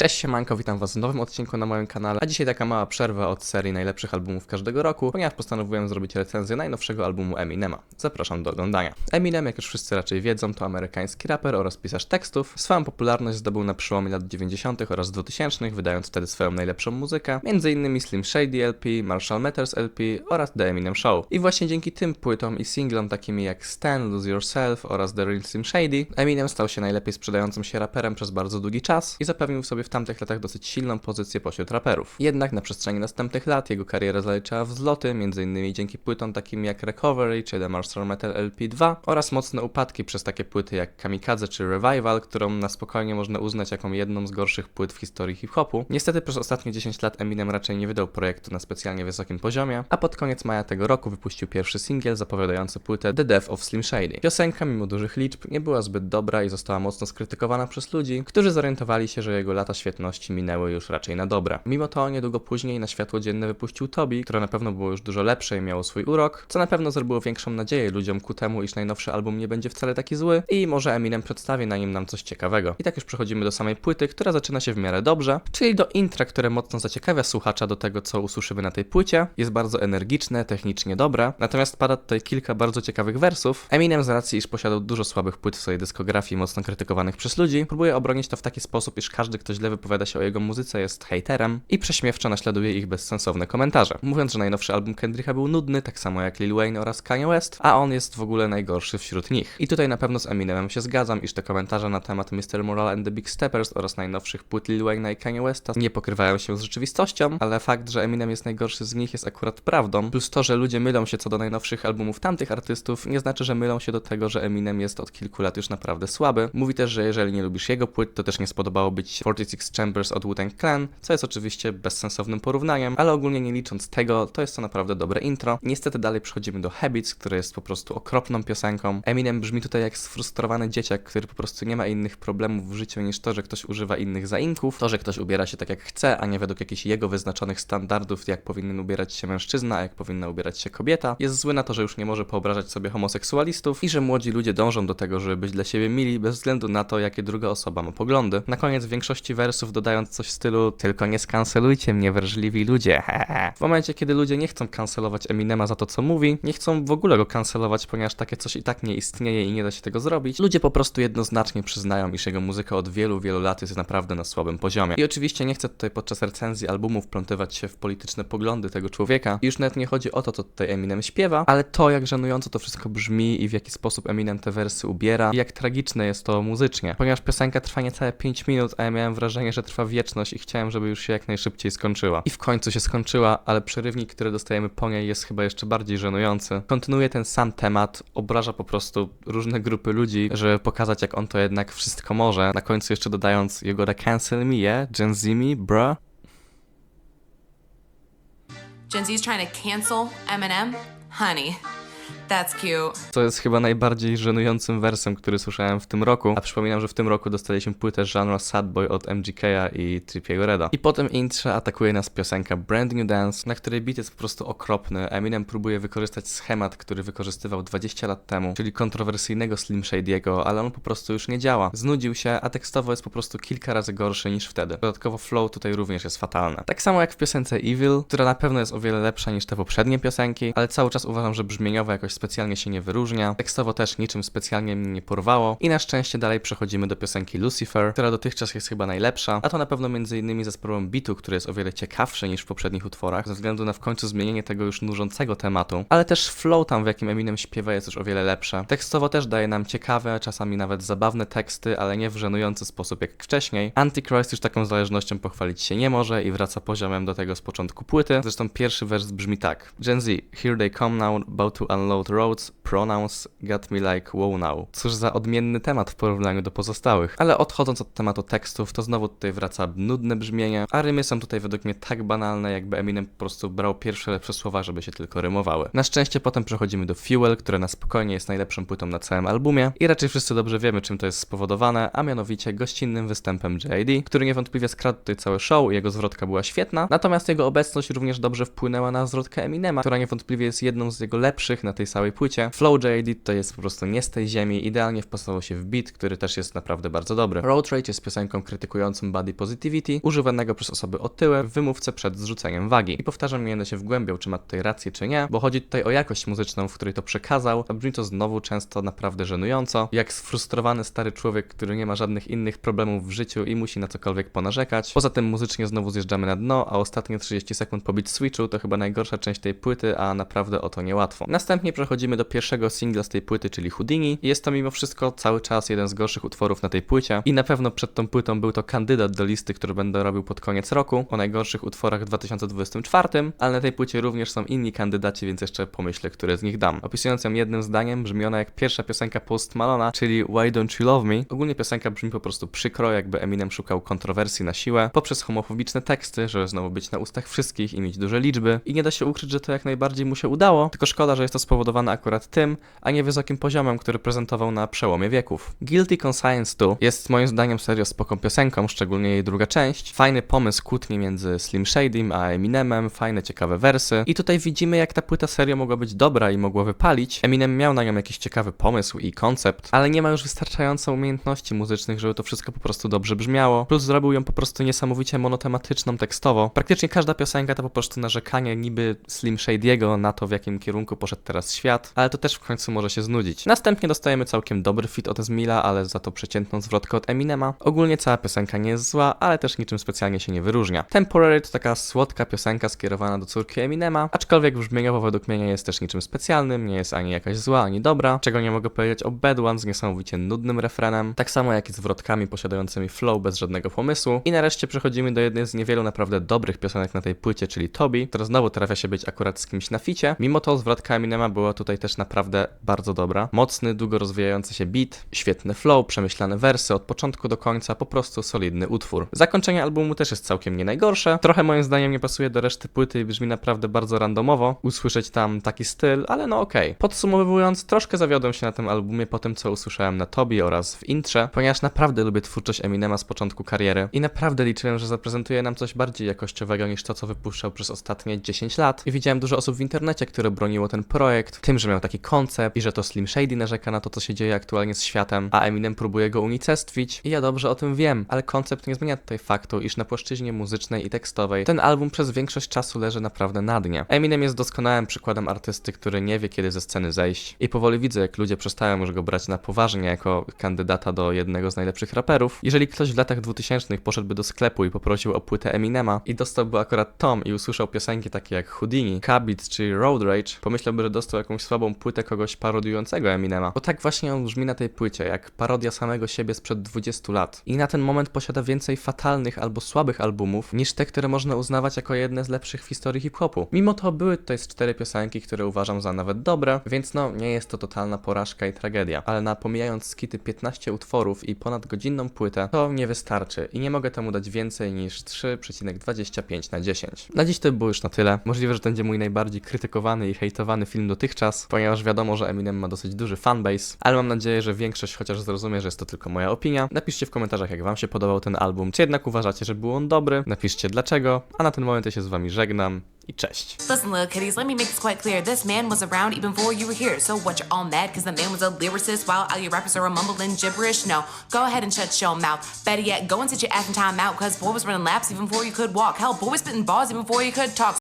Cześć siemanko, witam was w nowym odcinku na moim kanale, a dzisiaj taka mała przerwa od serii najlepszych albumów każdego roku, ponieważ postanowiłem zrobić recenzję najnowszego albumu Eminema. Zapraszam do oglądania. Eminem, jak już wszyscy raczej wiedzą, to amerykański raper oraz pisarz tekstów. Swoją popularność zdobył na przełomie lat 90. oraz 2000, wydając wtedy swoją najlepszą muzykę, m.in. Slim Shady LP, Marshall Matters LP oraz The Eminem Show. I właśnie dzięki tym płytom i singlom takimi jak Stan, Lose Yourself oraz The Real Slim Shady, Eminem stał się najlepiej sprzedającym się raperem przez bardzo długi czas i zapewnił sobie w tamtych latach dosyć silną pozycję pośród raperów. Jednak na przestrzeni następnych lat jego kariera zaliczyła wzloty, m.in. dzięki płytom takim jak Recovery czy The Marshall Metal LP2 oraz mocne upadki przez takie płyty jak Kamikaze czy Revival, którą na spokojnie można uznać jako jedną z gorszych płyt w historii hip-hopu. Niestety przez ostatnie 10 lat Eminem raczej nie wydał projektu na specjalnie wysokim poziomie, a pod koniec maja tego roku wypuścił pierwszy singiel zapowiadający płytę The Death of Slim Shady. Piosenka, mimo dużych liczb, nie była zbyt dobra i została mocno skrytykowana przez ludzi, którzy zorientowali się, że jego lata świetności minęły już raczej na dobre. Mimo to niedługo później na światło dzienne wypuścił Tobi, które na pewno było już dużo lepsze i miało swój urok, co na pewno zrobiło większą nadzieję ludziom ku temu, iż najnowszy album nie będzie wcale taki zły i może Eminem przedstawi na nim nam coś ciekawego. I tak już przechodzimy do samej płyty, która zaczyna się w miarę dobrze, czyli do intra, które mocno zaciekawia słuchacza do tego, co usłyszymy na tej płycie. Jest bardzo energiczne, technicznie dobre, natomiast pada tutaj kilka bardzo ciekawych wersów. Eminem z racji, iż posiadał dużo słabych płyt w swojej dyskografii, mocno krytykowanych przez ludzi, próbuje obronić to w taki sposób, iż każdy, kto źle wypowiada się o jego muzyce, jest haterem i prześmiewczo naśladuje ich bezsensowne komentarze, mówiąc, że najnowszy album Kendricka był nudny, tak samo jak Lil Wayne oraz Kanye West, a on jest w ogóle najgorszy wśród nich. I tutaj na pewno z Eminemem się zgadzam, iż te komentarze na temat Mr. Moral and the Big Steppers oraz najnowszych płyt Lil Wayne i Kanye Westa nie pokrywają się z rzeczywistością, ale fakt, że Eminem jest najgorszy z nich jest akurat prawdą, plus to, że ludzie mylą się co do najnowszych albumów tamtych artystów, nie znaczy, że mylą się do tego, że Eminem jest od kilku lat już naprawdę słaby. Mówi też, że jeżeli nie lubisz jego płyt, to też nie spodobałoby ci 40 Physics Chambers od Wu-Tang Clan, co jest oczywiście bezsensownym porównaniem, ale ogólnie nie licząc tego, to jest to naprawdę dobre intro. Niestety dalej przechodzimy do Habits, które jest po prostu okropną piosenką. Eminem brzmi tutaj jak sfrustrowany dzieciak, który po prostu nie ma innych problemów w życiu niż to, że ktoś używa innych zainków, to, że ktoś ubiera się tak jak chce, a nie według jakichś jego wyznaczonych standardów, jak powinien ubierać się mężczyzna, a jak powinna ubierać się kobieta. Jest zły na to, że już nie może poobrażać sobie homoseksualistów i że młodzi ludzie dążą do tego, żeby być dla siebie mili, bez względu na to, jakie druga osoba ma poglądy. Na koniec w większości wersów dodając coś w stylu tylko nie skancelujcie mnie, wrażliwi ludzie, hehe. W momencie, kiedy ludzie nie chcą kancelować Eminema za to, co mówi, nie chcą w ogóle go kancelować, ponieważ takie coś i tak nie istnieje i nie da się tego zrobić, ludzie po prostu jednoznacznie przyznają, iż jego muzyka od wielu, wielu lat jest naprawdę na słabym poziomie. I oczywiście nie chcę tutaj podczas recenzji albumów plątywać się w polityczne poglądy tego człowieka. I już nawet nie chodzi o to, co tutaj Eminem śpiewa, ale to, jak żenująco to wszystko brzmi i w jaki sposób Eminem te wersy ubiera i jak tragiczne jest to muzycznie. Ponieważ piosenka trwa niecałe 5 minut, a ja miałem wrażenie, że trwa wieczność i chciałem, żeby już się jak najszybciej skończyła. I w końcu się skończyła, ale przerywnik, który dostajemy po niej jest chyba jeszcze bardziej żenujący. Kontynuuje ten sam temat, obraża po prostu różne grupy ludzi, żeby pokazać, jak on to jednak wszystko może. Na końcu jeszcze dodając, you gotta cancel me, yeah? Gen Z me, bruh? Gen Z is trying to cancel Eminem? Honey, that's cute. To jest chyba najbardziej żenującym wersem, który słyszałem w tym roku. A przypominam, że w tym roku dostaliśmy płytę żanra Sad Boy od MGK'a i Trippiego Reda. I po tym intrze atakuje nas piosenka Brand New Dance, na której beat jest po prostu okropny. Eminem próbuje wykorzystać schemat, który wykorzystywał 20 lat temu, czyli kontrowersyjnego Slim Shady'ego, ale on po prostu już nie działa. Znudził się, a tekstowo jest po prostu kilka razy gorszy niż wtedy. Dodatkowo flow tutaj również jest fatalne. Tak samo jak w piosence Evil, która na pewno jest o wiele lepsza niż te poprzednie piosenki, ale cały czas uważam, że brzmieniowo jakoś specjalnie się nie wyróżnia. Tekstowo też niczym specjalnie mnie nie porwało. I na szczęście dalej przechodzimy do piosenki Lucifer, która dotychczas jest chyba najlepsza, a to na pewno innymi za sprawą bitu, który jest o wiele ciekawszy niż w poprzednich utworach, ze względu na w końcu zmienienie tego już nużącego tematu, ale też flow tam, w jakim Eminem śpiewa jest już o wiele lepsze. Tekstowo też daje nam ciekawe, czasami nawet zabawne teksty, ale nie w żenujący sposób jak wcześniej. Antichrist już taką zależnością pochwalić się nie może i wraca poziomem do tego z początku płyty. Zresztą pierwszy wers brzmi tak. Gen Z, here they come now, about to unload roads, pronouns got me like wow now. Cóż za odmienny temat w porównaniu do pozostałych. Ale odchodząc od tematu tekstów, to znowu tutaj wraca nudne brzmienie, a rymy są tutaj według mnie tak banalne, jakby Eminem po prostu brał pierwsze lepsze słowa, żeby się tylko rymowały. Na szczęście potem przechodzimy do Fuel, które na spokojnie jest najlepszą płytą na całym albumie i raczej wszyscy dobrze wiemy, czym to jest spowodowane, a mianowicie gościnnym występem J.I.D., który niewątpliwie skradł tutaj cały show i jego zwrotka była świetna, natomiast jego obecność również dobrze wpłynęła na zwrotkę Eminema, która niewątpliwie jest jedną z jego lepszych na tej samej całej płycie. Flow J.A.D. to jest po prostu nie z tej ziemi, idealnie wpasował się w beat, który też jest naprawdę bardzo dobry. Road Rage jest piosenką krytykującą body positivity, używanego przez osoby otyłe w wymówce przed zrzuceniem wagi. I powtarzam, nie będę się wgłębiał, czy ma tutaj rację, czy nie, bo chodzi tutaj o jakość muzyczną, w której to przekazał, a brzmi to znowu często naprawdę żenująco, jak sfrustrowany stary człowiek, który nie ma żadnych innych problemów w życiu i musi na cokolwiek ponarzekać. Poza tym muzycznie znowu zjeżdżamy na dno, a ostatnie 30 sekund po beat switchu to chyba najgorsza część tej płyty, a naprawdę o to niełatwo. Następnie przechodzimy do pierwszego singla z tej płyty, czyli Houdini. Jest to mimo wszystko cały czas jeden z gorszych utworów na tej płycie i na pewno przed tą płytą był to kandydat do listy, który będę robił pod koniec roku o najgorszych utworach w 2024, ale na tej płycie również są inni kandydaci, więc jeszcze pomyślę, które z nich dam. Opisując ją jednym zdaniem, brzmi ona jak pierwsza piosenka Post Malona, czyli Why Don't You Love Me. Ogólnie piosenka brzmi po prostu przykro, jakby Eminem szukał kontrowersji na siłę, poprzez homofobiczne teksty, żeby znowu być na ustach wszystkich i mieć duże liczby. I nie da się ukryć, że to jak najbardziej mu się udało, tylko szkoda, że jest to spowodowane akurat tym, a nie wysokim poziomem, który prezentował na przełomie wieków. Guilty Conscience 2 jest moim zdaniem serio spoko piosenką, szczególnie jej druga część. Fajny pomysł kłótni między Slim Shadym a Eminemem, fajne, ciekawe wersy. I tutaj widzimy, jak ta płyta serio mogła być dobra i mogła wypalić. Eminem miał na nią jakiś ciekawy pomysł i koncept, ale nie ma już wystarczająco umiejętności muzycznych, żeby to wszystko po prostu dobrze brzmiało. Plus zrobił ją po prostu niesamowicie monotematyczną tekstowo. Praktycznie każda piosenka to po prostu narzekanie niby Slim Shady'ego na to, w jakim kierunku poszedł teraz świat, ale to też w końcu może się znudzić. Następnie dostajemy całkiem dobry fit od Ezmila, ale za to przeciętną zwrotkę od Eminema. Ogólnie cała piosenka nie jest zła, ale też niczym specjalnie się nie wyróżnia. Temporary to taka słodka piosenka skierowana do córki Eminema, aczkolwiek brzmieniowo według mnie nie jest też niczym specjalnym, nie jest ani jakaś zła, ani dobra, czego nie mogę powiedzieć o Bad One z niesamowicie nudnym refrenem, tak samo jak i zwrotkami posiadającymi flow bez żadnego pomysłu. I nareszcie przechodzimy do jednej z niewielu naprawdę dobrych piosenek na tej płycie, czyli Toby, która znowu trafia się być akurat z kimś na ficie. Mimo to zwrotka Eminema była tutaj też naprawdę bardzo dobra. Mocny, długo rozwijający się beat, świetny flow, przemyślane wersy od początku do końca, po prostu solidny utwór. Zakończenie albumu też jest całkiem nie najgorsze. Trochę moim zdaniem nie pasuje do reszty płyty i brzmi naprawdę bardzo randomowo. Usłyszeć tam taki styl, ale no okej. Podsumowując, troszkę zawiodłem się na tym albumie po tym, co usłyszałem na Tobi oraz w intrze, ponieważ naprawdę lubię twórczość Eminema z początku kariery i naprawdę liczyłem, że zaprezentuje nam coś bardziej jakościowego niż to, co wypuszczał przez ostatnie 10 lat. I widziałem dużo osób w internecie, które broniło ten projekt, tym, że miał taki koncept i że to Slim Shady narzeka na to, co się dzieje aktualnie z światem, a Eminem próbuje go unicestwić. I ja dobrze o tym wiem, ale koncept nie zmienia tutaj faktu, iż na płaszczyźnie muzycznej i tekstowej ten album przez większość czasu leży naprawdę na dnie. Eminem jest doskonałym przykładem artysty, który nie wie, kiedy ze sceny zejść. I powoli widzę, jak ludzie przestają już go brać na poważnie jako kandydata do jednego z najlepszych raperów. Jeżeli ktoś w latach 2000 poszedłby do sklepu i poprosił o płytę Eminema i dostałby akurat Tom i usłyszał piosenki takie jak Houdini, Habit czy Road Rage, pomyślałby, że dostał jakąś słabą płytę kogoś parodiującego Eminema. Bo tak właśnie on brzmi na tej płycie, jak parodia samego siebie sprzed 20 lat. I na ten moment posiada więcej fatalnych albo słabych albumów niż te, które można uznawać jako jedne z lepszych w historii hip-hopu. Mimo to były tutaj z cztery piosenki, które uważam za nawet dobre, więc no nie jest to totalna porażka i tragedia. Ale na pomijając skity 15 utworów i ponad godzinną płytę, to nie wystarczy i nie mogę temu dać więcej niż 3,25 na 10. Na dziś to by było już na tyle. Możliwe, że to będzie mój najbardziej krytykowany i hejtowany film dotychczas, ponieważ wiadomo, że Eminem ma dosyć duży fanbase, ale mam nadzieję, że większość chociaż zrozumie, że jest to tylko moja opinia. Napiszcie w komentarzach, jak wam się podobał ten album, czy jednak uważacie, że był on dobry. Napiszcie dlaczego, a na ten moment ja się z wami żegnam i cześć. Listen, little kitties, let me make this quite clear. This man was around even before you were here. So what, you're all mad because the man was a lyricist while all your rappers are mumbling gibberish? No, go ahead and shut your mouth. Better yet, go and sit your ass in time out because boy was running laps even before you could walk. Hell, boy was spitting bars even before you could talk.